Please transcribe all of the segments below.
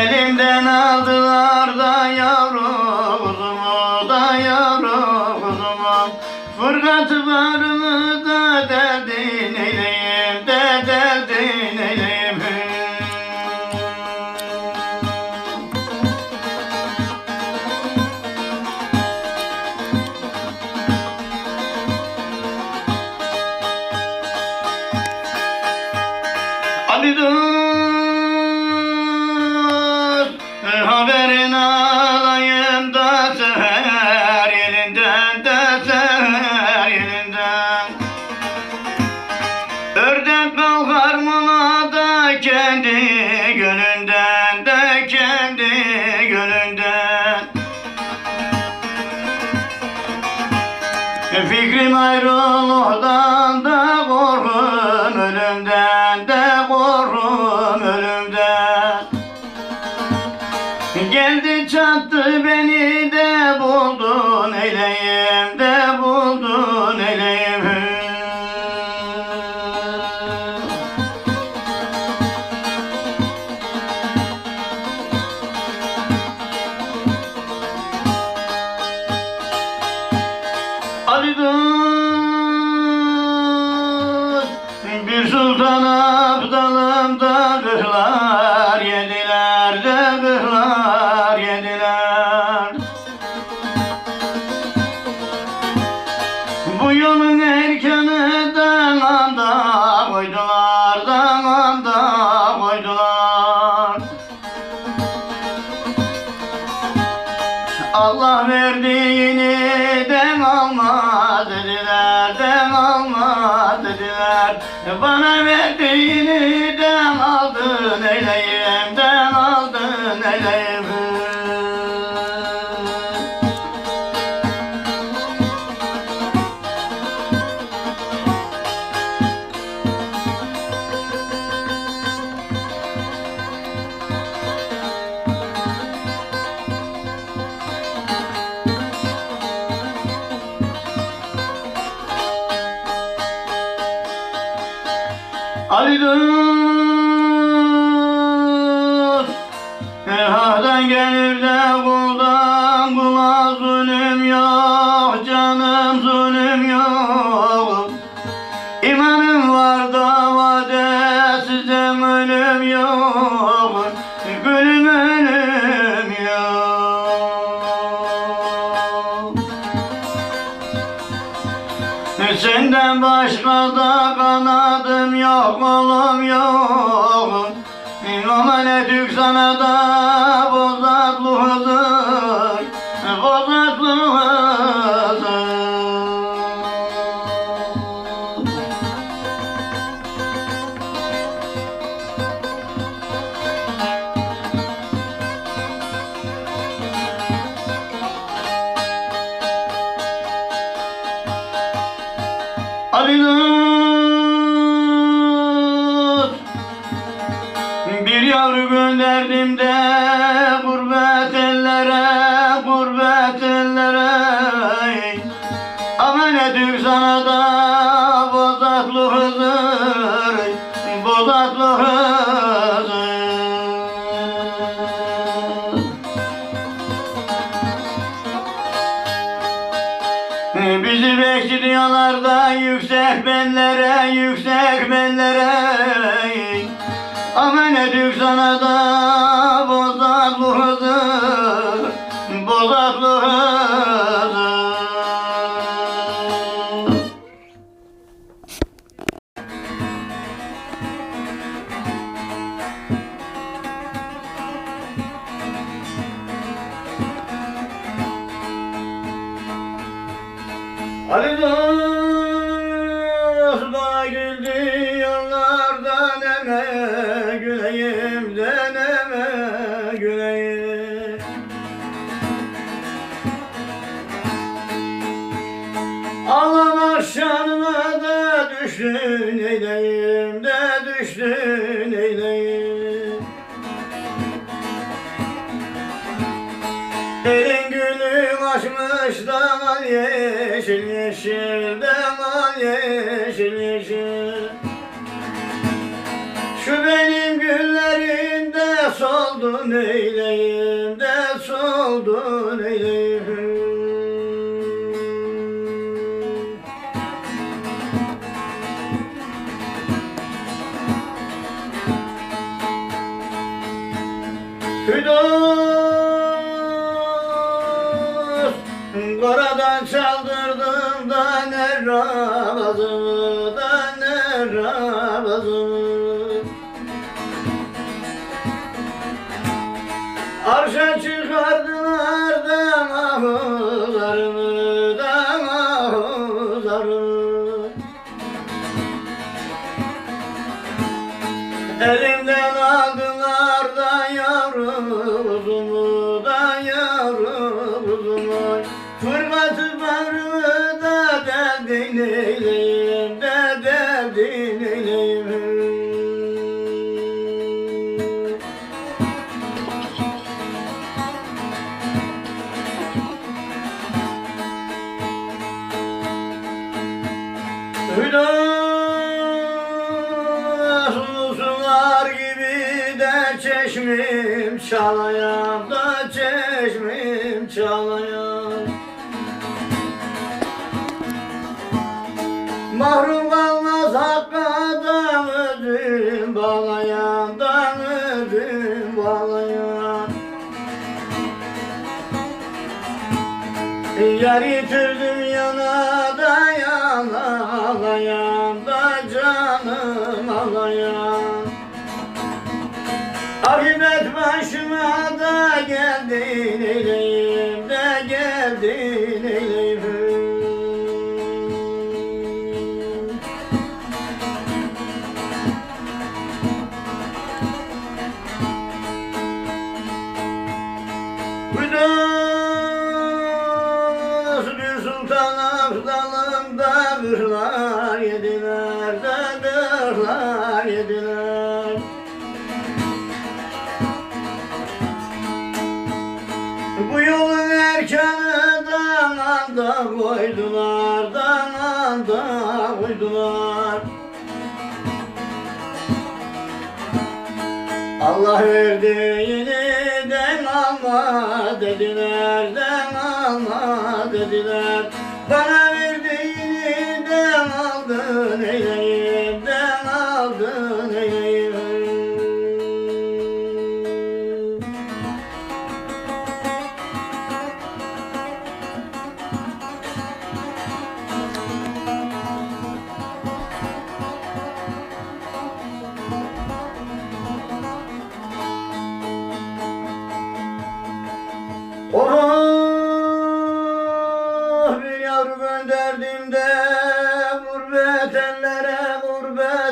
Elimden aldılar da yavruzumu da yavruzumu Fırkat varımı da derdin eyleyim. Kendi gönlünden de kendi gönlünden Fikrim ayrılıktan da korkum ölümden de korkum ölümden. Geldi çattı beni de buldun eyleyim Dost Hahdan gelir de kuldan kula zulüm yok Canım zulüm yok. İmanım var davada size ölüm yok. Gülüm ölüm yok. Senden başka da yok oğlum yok. Aman etük sana da bozatlı hızır Bozatlı hızır Ali benlere, yüksek benlere Aman edük sana da bozaklı hızır, bozaklı hızır Ali dost düştün eyleyim de düştün eyleyim. Elin gülü açmış damal yeşil yeşil damal yeşil yeşil. Şu benim güllerimde soldun eyleyim de soldun eyleyim dost Karadan çaldırdım da ne rabazımı da ne rabazımı derdin eyleyim de derdin eyleyim Hüdasız sular gibi de çeşmim çalayan da çeşmim çalayan Yar yitirdim yana da yana ağlayan da canım ağlayan. Akıbet başıma da geldin eyleyim de geldin eyleyim yediler Bu yolun erkanı damanda koydular, damanda koydular. Allah verdiğini alma dediler, den alma dediler. Bana verdiğini den aldın eyleyim,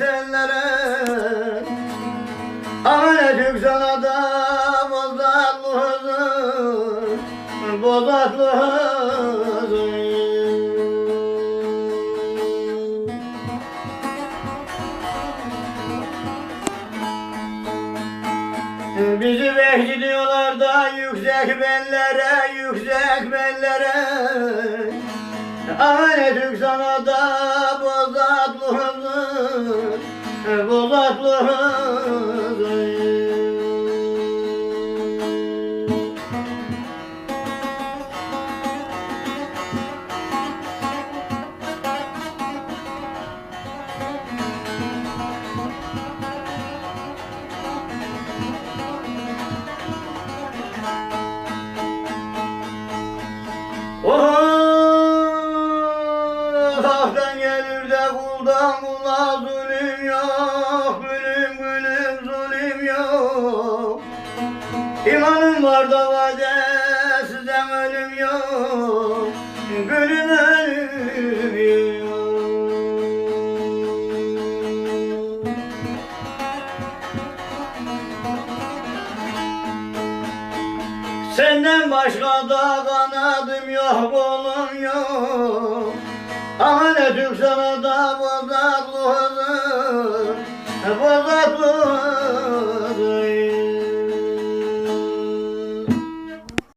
gurbet ellere Amanet sana da bozatlı hızır bozatlı hızır Bizi bekliyorlar da yüksek bellere, yüksek bellere. Aman sana da bozatlı hızır, bozatlı hızır. De kuldan kula zulüm yok, gülüm gülüm zulüm yok. İmanım var da vadesizden ölüm yok, gülüm ölüm yok. Senden başka da kanadım yok, kolum yok. Aha ne Türk sana da bozaklı huzur Bozaklı